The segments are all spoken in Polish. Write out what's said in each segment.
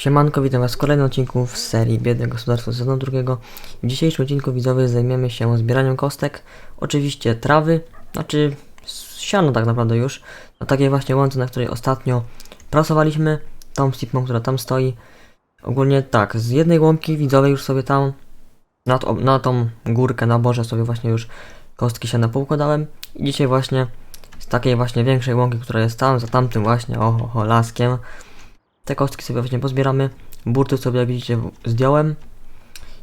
Siemanko, witam was w kolejnym odcinku z serii Biedne Gospodarstwo sezonu drugiego. W dzisiejszym odcinku widzowie zajmiemy się zbieraniem kostek, oczywiście trawy, znaczy siano tak naprawdę już, na takiej właśnie łące, na której ostatnio pracowaliśmy, tą stipą, która tam stoi. Ogólnie tak, z jednej łąki widzowie już sobie tam, na, to, na tą górkę, na boże sobie właśnie już kostki siana poukładałem. I dzisiaj właśnie z takiej właśnie większej łąki, która jest tam, za tamtym właśnie, oho laskiem, te kostki sobie właśnie pozbieramy. Burty sobie jak widzicie zdjąłem.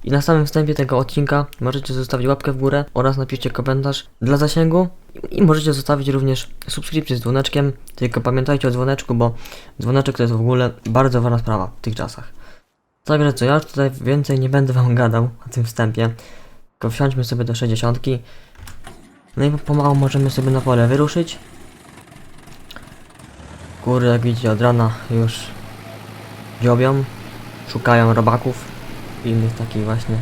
I na samym wstępie tego odcinka możecie zostawić łapkę w górę oraz napiszcie komentarz dla zasięgu. I możecie zostawić również subskrypcję z dzwoneczkiem. Tylko pamiętajcie o dzwoneczku, bo dzwoneczek to jest w ogóle bardzo ważna sprawa w tych czasach. Także co, ja tutaj więcej nie będę wam gadał o tym wstępie. Tylko wsiądźmy sobie do 60. No i pomału możemy sobie na pole wyruszyć. Góry jak widzicie od rana już dziobią, szukają robaków i innych takich właśnie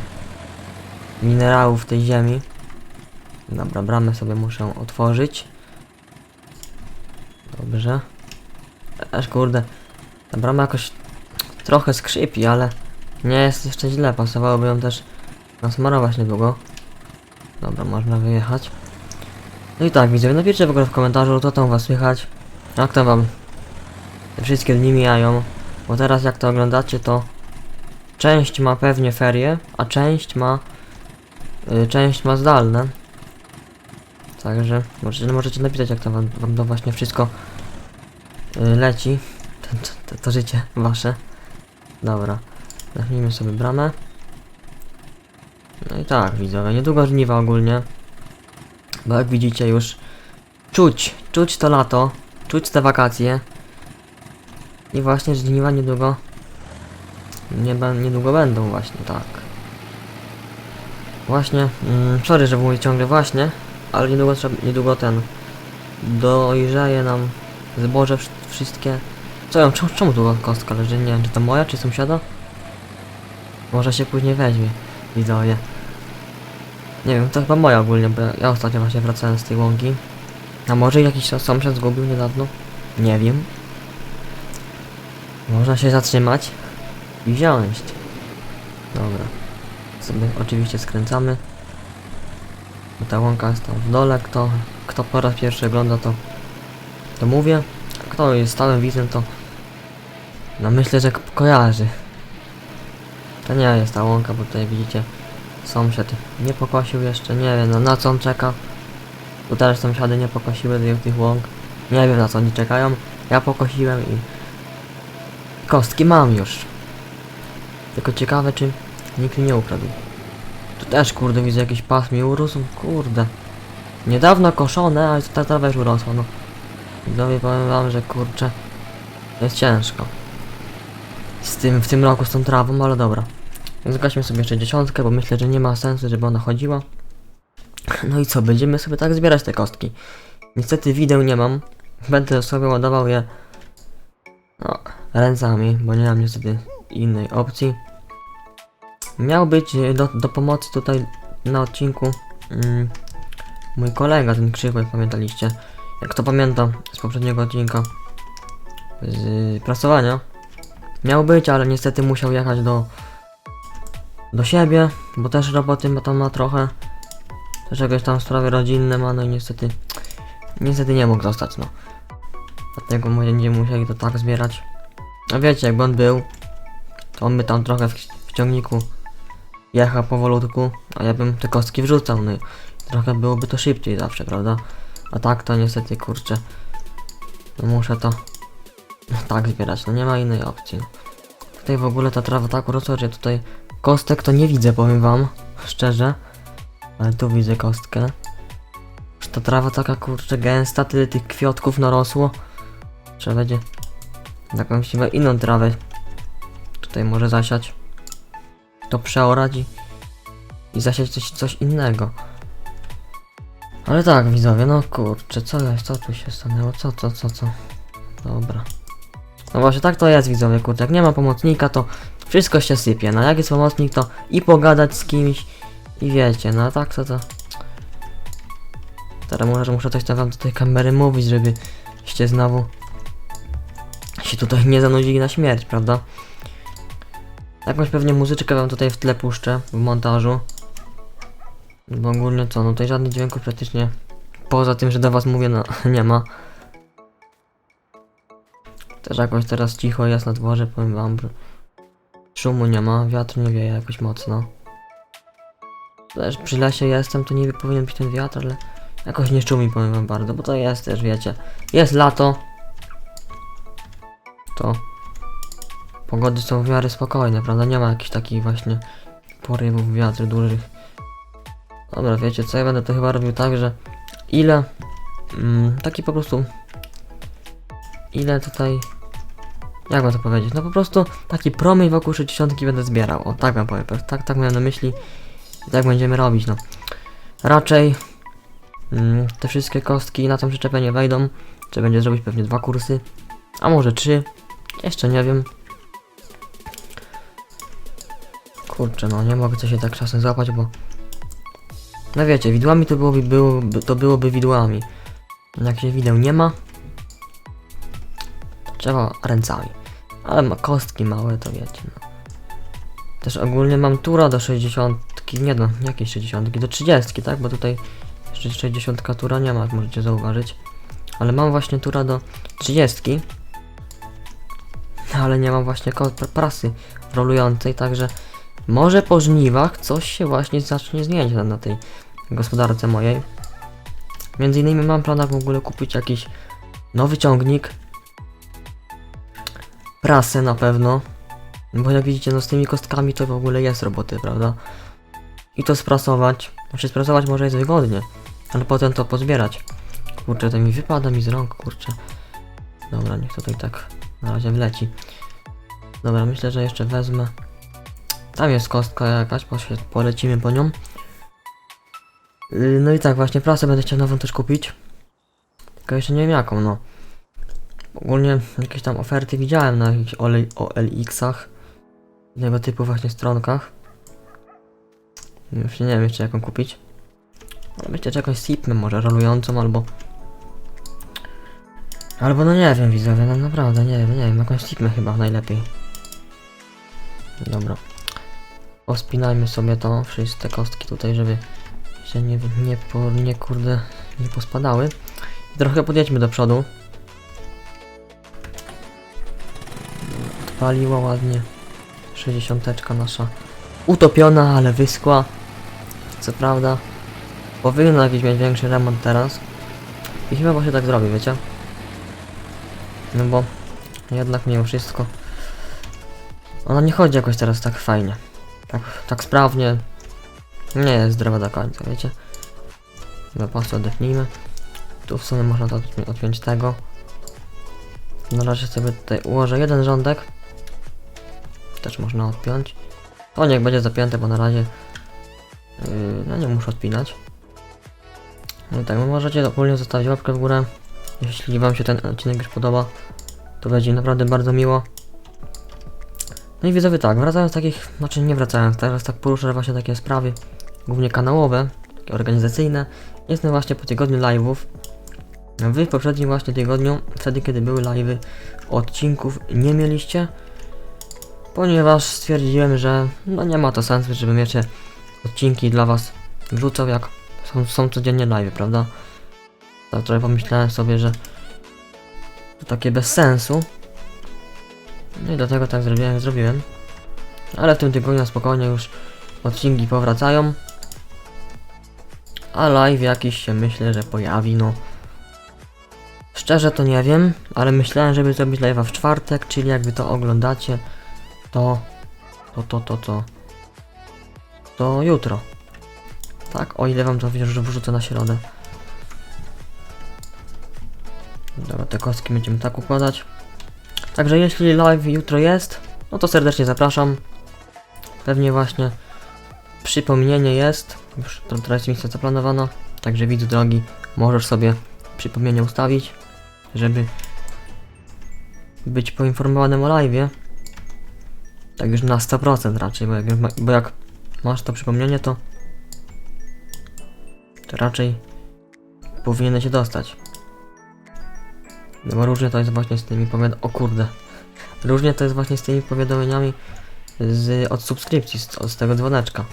minerałów tej ziemi. Dobra, bramę sobie muszę otworzyć. Dobrze. Aż kurde, ta brama jakoś trochę skrzypi, ale nie jest jeszcze źle. Pasowałoby ją też nasmarować niedługo. Dobra, można wyjechać. No i tak, widzę, napiszcie w ogóle w komentarzu, co tam was słychać. Jak tam wam te wszystkie dni mijają. Bo teraz jak to oglądacie, to część ma pewnie ferie, a część ma y, część ma zdalne. Także możecie, możecie napisać jak to wam, wam to właśnie wszystko y, leci. To, to, to życie wasze. Dobra. Zamknijmy sobie bramę. No i tak, widzowie, niedługo żniwa ogólnie. Bo jak widzicie już czuć, czuć to lato, czuć te wakacje. I właśnie żniwa niedługo nie niedługo będą właśnie, tak. Właśnie, mm, sorry, że mówię ciągle właśnie, ale niedługo trzeba, niedługo ten dojrzeje nam zboże wsz- wszystkie. Co ją, czemu, czemu tu kostka leży? Nie wiem, czy to moja, czy sąsiada? Może się później weźmie, widzowie. Nie wiem, to chyba moja ogólnie, bo ja ostatnio właśnie wracałem z tej łąki. A może jakiś sąsiad zgubił niedawno? Nie wiem. Można się zatrzymać i wziąć. Dobra. Sobie oczywiście skręcamy. Bo ta łąka jest tam w dole. Kto, kto po raz pierwszy ogląda to, to mówię. A kto jest stałym widzem to no myślę, że ko- kojarzy. To nie jest ta łąka, bo tutaj widzicie sąsiad nie pokosił jeszcze. Nie wiem no, na co on czeka. Bo teraz sąsiady nie pokosiły tych łąk. Nie wiem na co oni czekają. Ja pokosiłem i Kostki mam już. Tylko ciekawe, czy nikt mi nie ukradł. Tu też, kurde, widzę jakiś pas mi urósł. Kurde. Niedawno koszone, a ta trawa już urosła, no. Widzowie, powiem wam, że kurczę, jest ciężko. Z tym, w tym roku z tą trawą, ale dobra. Zgaśmy sobie jeszcze dziesiątkę, bo myślę, że nie ma sensu, żeby ona chodziła. No i co, będziemy sobie tak zbierać te kostki. Niestety wideł nie mam. Będę sobie ładował je no, ręcami, bo nie mam niestety innej opcji. Miał być e, do, do pomocy tutaj na odcinku mm, mój kolega, ten jak pamiętaliście. Jak to pamiętam z poprzedniego odcinka z prasowania. Miał być, ale niestety musiał jechać do do siebie, bo też roboty ma tam ma trochę. Też jakieś tam sprawy rodzinne ma, no i niestety niestety nie mógł zostać, no. Dlatego my będziemy musieli to tak zbierać. A wiecie, jakby on był, to on by tam trochę w, ciągniku jechał powolutku, a ja bym te kostki wrzucał, no i trochę byłoby to szybciej zawsze, prawda? A tak to niestety, kurczę, no muszę to tak zbierać, no nie ma innej opcji. Tutaj w ogóle ta trawa tak że tutaj kostek to nie widzę, powiem wam, szczerze. Ale tu widzę kostkę. Że ta trawa taka kurczę gęsta, tyle tych kwiatków narosło. Trzeba będzie jakąś inną trawę tutaj może zasiać. To przeorać i, i zasiać coś, coś innego. Ale tak, widzowie, no kurczę, co jest, co tu się stanęło, co, co, co, co? Dobra. No właśnie, tak to jest, widzowie, kurczę, jak nie ma pomocnika, to wszystko się sypie, no jak jest pomocnik, to i pogadać z kimś, i wiecie, no tak to to... Teraz może muszę coś tam wam do tej kamery mówić, żeby się znowu się tutaj nie zanudzili na śmierć, prawda? Jakąś pewnie muzyczkę wam tutaj w tle puszczę w montażu. Bo ogólnie co, no tutaj żadnych dźwięków praktycznie poza tym, że do was mówię, no nie ma. Też jakoś teraz cicho jest na dworze, powiem wam, szumu nie ma, wiatr nie wieje jakoś mocno. Też przy lesie jestem, to niby powinien być ten wiatr, ale jakoś nie szumi, powiem wam bardzo, bo to jest też, wiecie, jest lato, to pogody są w miarę spokojne, prawda? Nie ma jakichś takich właśnie porywów wiatr dużych. Dobra, wiecie co, ja będę to chyba robił tak, że ile mm, taki po prostu ile tutaj jak mam to powiedzieć, no po prostu taki promyj wokół 60 będę zbierał, o tak wam powiem, tak, tak miałem na myśli i tak będziemy robić, no raczej mm, te wszystkie kostki na tą przyczepę nie wejdą, trzeba będzie zrobić pewnie dwa kursy, a może trzy, jeszcze nie wiem. Kurczę, no nie mogę coś się tak czasem złapać, bo... No wiecie, widłami to byłoby, byłoby, to byłoby widłami. Jak się wideł nie ma, trzeba ręcami. Ale ma kostki małe, to wiecie, no. Też ogólnie mam tura do 60, nie no, jakieś 60, do 30, tak? Bo tutaj jeszcze 60 tura nie ma, jak możecie zauważyć. Ale mam właśnie tura do 30 ale nie mam właśnie prasy rolującej, także może po żniwach coś się właśnie zacznie zmieniać na, na tej gospodarce mojej. Między innymi mam planach w ogóle kupić jakiś nowy ciągnik, prasę na pewno, bo jak widzicie, no z tymi kostkami to w ogóle jest roboty, prawda? I to sprasować, znaczy sprasować może jest wygodnie, ale potem to pozbierać. Kurczę, to mi wypada mi z rąk, kurczę. Dobra, niech tutaj tak na razie wleci. Dobra, myślę, że jeszcze wezmę. Tam jest kostka jakaś, polecimy po nią. Yy, No i tak, właśnie prasę będę chciał nową też kupić. Tylko jeszcze nie wiem jaką, no. Ogólnie jakieś tam oferty widziałem na jakichś OLX-ach. Tego typu właśnie stronkach. Już nie wiem jeszcze jaką kupić. Ale myślę, że jakąś SIP może rolującą albo Albo no nie wiem widzowie, no naprawdę nie wiem, nie wiem, jakąś tipmę chyba najlepiej. Dobra. Pospinajmy sobie to, wszystkie te kostki tutaj, żeby się nie, nie, po, nie kurde, nie pospadały. I trochę podjedźmy do przodu. Odpaliła ładnie. 60 nasza. Utopiona, ale wyschła. Co prawda. Powinno jakiś mieć większy remont teraz. I chyba właśnie tak zrobię, wiecie? No bo jednak mimo wszystko ona nie chodzi jakoś teraz tak fajnie. Tak, tak sprawnie. Nie jest zdrowa do końca, wiecie? No po prostu odetnijmy. Tu w sumie można to odpi- odpiąć tego. Na razie sobie tutaj ułożę jeden rządek. Też można odpiąć. O niech będzie zapięte, bo na razie yy, no nie muszę odpinać. No tak, no możecie ogólnie zostawić łapkę w górę. Jeśli wam się ten odcinek już podoba, to będzie naprawdę bardzo miło. No i widzowie tak, wracając takich, znaczy nie wracając, teraz tak poruszę właśnie takie sprawy, głównie kanałowe, takie organizacyjne. Jestem właśnie po tygodniu live'ów. Wy w poprzednim właśnie tygodniu, wtedy kiedy były live'y, odcinków nie mieliście, ponieważ stwierdziłem, że no nie ma to sensu, żebym jeszcze odcinki dla was wrzucał, jak są, są codziennie live'y, prawda? Tak trochę pomyślałem sobie, że to takie bez sensu. No i dlatego tak zrobiłem, zrobiłem. Ale w tym tygodniu na spokojnie już odcinki powracają. A live jakiś się myślę, że pojawi, no. Szczerze to nie wiem, ale myślałem, żeby zrobić live'a w czwartek, czyli jak wy to oglądacie, to... To, to, to, to... To jutro. Tak, o ile wam to wrzucę na środę. Te kostki będziemy tak układać. Także jeśli live jutro jest, no to serdecznie zapraszam. Pewnie właśnie przypomnienie jest, już to miejsce zaplanowana, także widzu drogi, możesz sobie przypomnienie ustawić, żeby być poinformowanym o live. Tak już na 100% raczej, bo jak, bo jak masz to przypomnienie, to, to raczej powinieneś się dostać. No różnie to jest właśnie z tymi powiadomieniami. O kurde. Różnie to jest właśnie z tymi powiadomieniami z, od subskrypcji, z, tego dzwoneczka.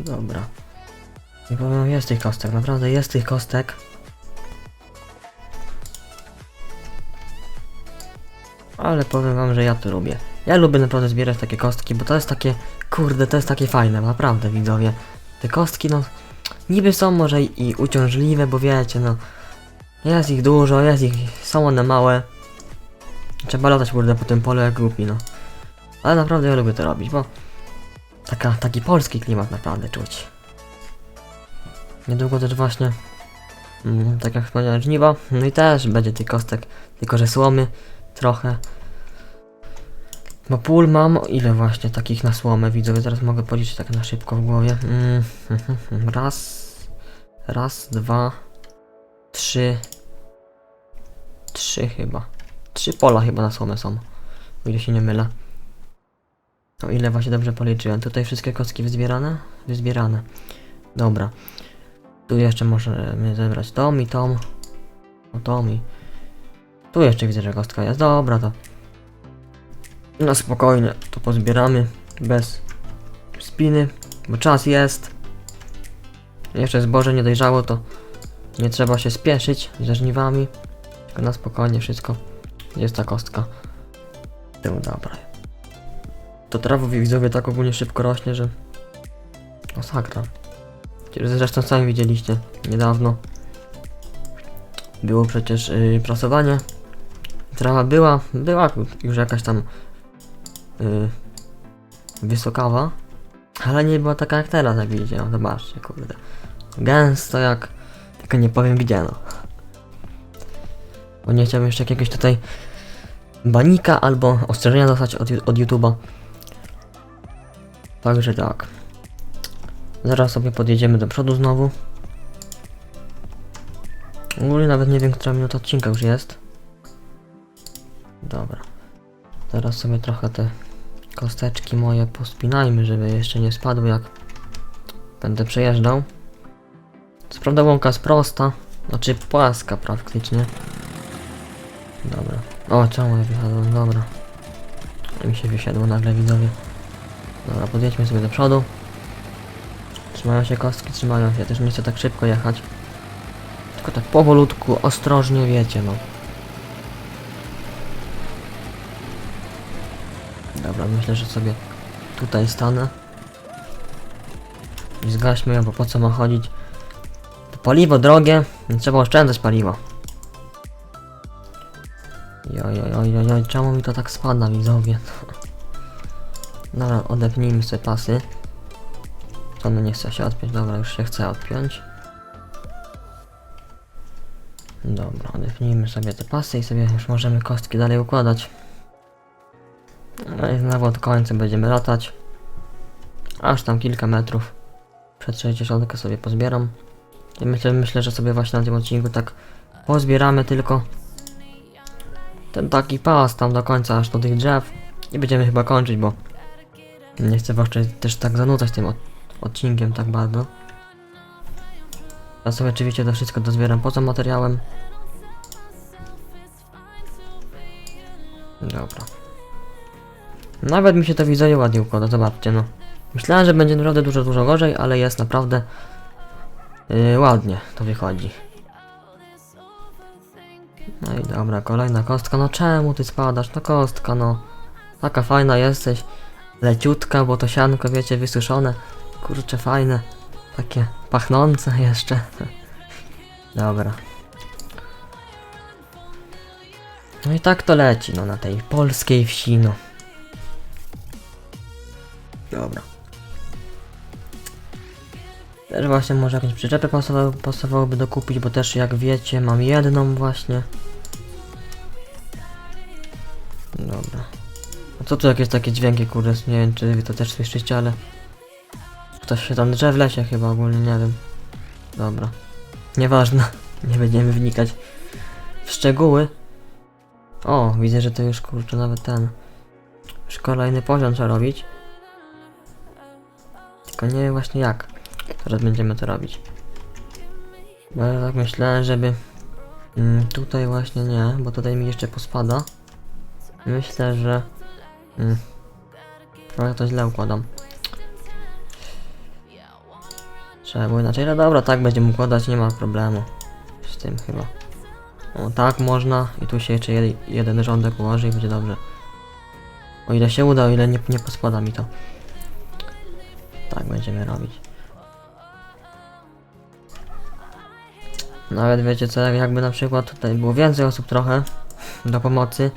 Dobra. Nie powiem, jest tych kostek, naprawdę jest tych kostek. Ale powiem wam, że ja to lubię. Ja lubię naprawdę zbierać takie kostki, bo to jest takie, kurde, to jest takie fajne, naprawdę widzowie. Te kostki, no, niby są może i uciążliwe, bo wiecie, no, jest ich dużo, jest ich, są one małe. Trzeba latać, kurde, po tym polu jak głupi, no. Ale naprawdę ja lubię to robić, bo taka, taki polski klimat naprawdę czuć. Niedługo też właśnie, mm, tak jak wspomniałem, żniwa, no i też będzie tych kostek, tylko że słomy trochę. Bo pól mam, ile właśnie takich na słomę widzowie, teraz mogę policzyć tak na szybko w głowie. Mm, raz, raz, dwa, trzy, trzy chyba. Trzy pola chyba na słomę są, o ile się nie mylę. O ile właśnie dobrze policzyłem. Tutaj wszystkie kostki wyzbierane? Wyzbierane. Dobra. Tu jeszcze możemy zebrać tom i tom. O tom i... Tu jeszcze widzę, że kostka jest. Dobra, to... Na spokojnie to pozbieramy. Bez spiny, bo czas jest. Jeszcze zboże nie dojrzało, to nie trzeba się spieszyć ze żniwami. Tylko na spokojnie wszystko. Jest ta kostka. Tył, dobra. To trawa widzowie tak ogólnie szybko rośnie, że... Masakra. Zresztą sami widzieliście niedawno. Było przecież yy, prasowanie. Trawa była, była już jakaś tam yy, wysokawa, ale nie była taka jak teraz, jak widzicie, no zobaczcie, kurde. Gęsto jak, tylko nie powiem gdzie, no. Bo nie chciałbym jeszcze jakiegoś tutaj banika albo ostrzeżenia dostać od, od YouTube'a. Także tak. Zaraz sobie podjedziemy do przodu znowu. Ogólnie nawet nie wiem, która minuta odcinka już jest. Dobra. Teraz sobie trochę te kosteczki moje pospinajmy, żeby jeszcze nie spadły jak będę przejeżdżał. Co prawda łąka jest prosta, znaczy płaska praktycznie. Dobra. O, czemu ja wysiadłem? Dobra. Mi się wysiadło nagle widzowie. Dobra, podjedźmy sobie do przodu. Trzymają się kostki, trzymają się. Też nie chcę tak szybko jechać. Tylko tak powolutku, ostrożnie, wiecie no. Dobra, myślę, że sobie tutaj stanę. I zgaśmy ją, bo po co ma chodzić? Paliwo drogie, trzeba oszczędzać paliwo. Joj, joj, joj, joj, joj, czemu mi to tak spada, widzowie? Dobra, odepnijmy sobie pasy. To no nie chce się odpiąć, dobra, już się chce odpiąć. Dobra, odepnijmy sobie te pasy i sobie już możemy kostki dalej układać. No i znowu od końca będziemy latać. Aż tam kilka metrów. Przed 60 sobie pozbieram. Myślę, myślę, że sobie właśnie na tym odcinku tak pozbieramy tylko ten taki pas tam do końca, aż do tych drzew. I będziemy chyba kończyć, bo nie chcę was też tak zanudzać tym od, odcinkiem tak bardzo. Ja sobie oczywiście to wszystko dozbieram poza materiałem. Dobra. Nawet mi się to widzowie ładnie układa, zobaczcie no. Myślałem, że będzie naprawdę dużo, dużo gorzej, ale jest naprawdę yy, ładnie to wychodzi. No i dobra, kolejna kostka. No czemu ty spadasz? No kostka, no. Taka fajna jesteś. Leciutka, bo to sianko, wiecie, wysuszone. Kurcze, fajne. Takie pachnące jeszcze. Dobra. No i tak to leci, no na tej polskiej wsi, no. Dobra. Też właśnie może jakąś przyczepę pasowało, pasowałoby dokupić, bo też jak wiecie mam jedną właśnie. Dobra. A co tu jakieś takie dźwięki kurde, nie wiem czy wy to też słyszycie, ale... Ktoś się tam drze w lesie chyba ogólnie, nie wiem. Dobra. Nieważne, nie będziemy wnikać w szczegóły. O, widzę, że to już kurczę nawet ten... Już kolejny poziom trzeba robić. Tylko nie wiem właśnie jak. Teraz będziemy to robić. Bo ja tak myślałem, żeby... Mm, tutaj właśnie nie, bo tutaj mi jeszcze pospada. Myślę, że Mm. Trochę to źle układam. Trzeba było inaczej, ale dobra, tak będziemy układać, nie ma problemu. Z tym chyba. O, tak można i tu się jeszcze jed, jeden rządek ułoży i będzie dobrze. O ile się uda, o ile nie, nie pospada mi to. Tak będziemy robić. Nawet wiecie co, jak- jakby na przykład tutaj było więcej osób trochę do pomocy,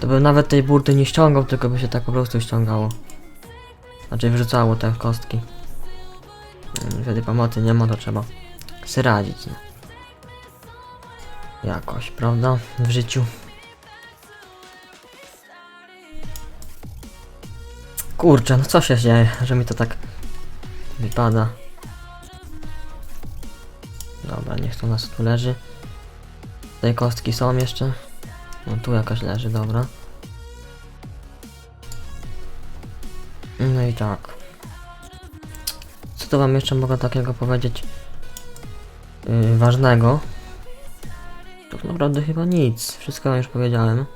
to bym nawet tej burty nie ściągał, tylko by się tak po prostu ściągało. Znaczy wrzucało te kostki. Mm, Wtedy pomocy nie ma, to trzeba sobie. No. Jakoś, prawda? W życiu. Kurczę, no co się dzieje, że mi to tak wypada. Dobra, niech to nas tu leży. Tutaj kostki są jeszcze. No tu jakaś leży, dobra. No i tak. Co to wam jeszcze mogę takiego powiedzieć? Yy, ważnego. Tak naprawdę chyba nic. Wszystko wam już powiedziałem.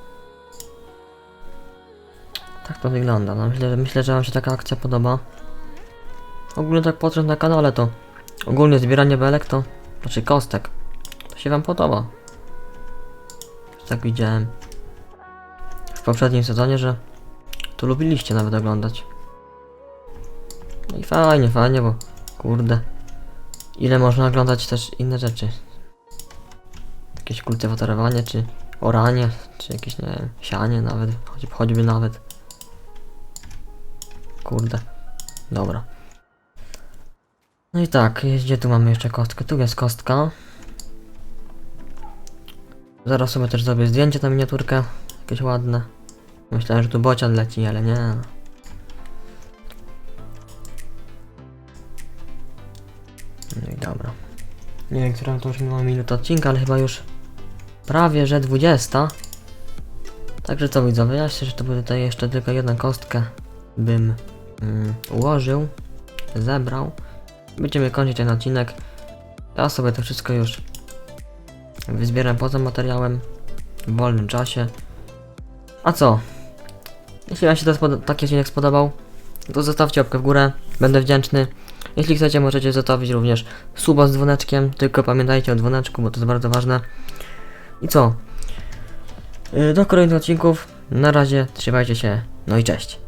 Tak to wygląda. No, myślę, że- myślę, że wam się taka akcja podoba. Ogólnie tak patrząc na kanale to ogólnie zbieranie belek to znaczy kostek. To się wam podoba. Tak widziałem w poprzednim sezonie, że to lubiliście nawet oglądać. No i fajnie, fajnie, bo kurde. Ile można oglądać też inne rzeczy. Jakieś kultywatorowanie, czy oranie, czy jakieś, nie wiem, sianie nawet, choć, choćby nawet. Kurde. Dobra. No i tak, gdzie tu mamy jeszcze kostkę? Tu jest kostka. Zaraz sobie też zrobię zdjęcie na miniaturkę. Jakieś ładne. Myślałem, że tu bocian leci, ale nie. No i dobra. Nie wiem, która to już minęła minuta odcinka, ale chyba już prawie, że 20. Także co widzowie, ja myślę, że to by tutaj jeszcze tylko jedną kostkę bym mm, ułożył, zebrał. Będziemy kończyć ten odcinek. Ja sobie to wszystko już wyzbieram poza materiałem w wolnym czasie. A co? Jeśli Wam się taki odcinek spodobał, to zostawcie łapkę w górę, będę wdzięczny. Jeśli chcecie, możecie zostawić również suba z dzwoneczkiem, tylko pamiętajcie o dzwoneczku, bo to jest bardzo ważne. I co? Yy, Do kolejnych odcinków. Na razie, trzymajcie się, no i cześć.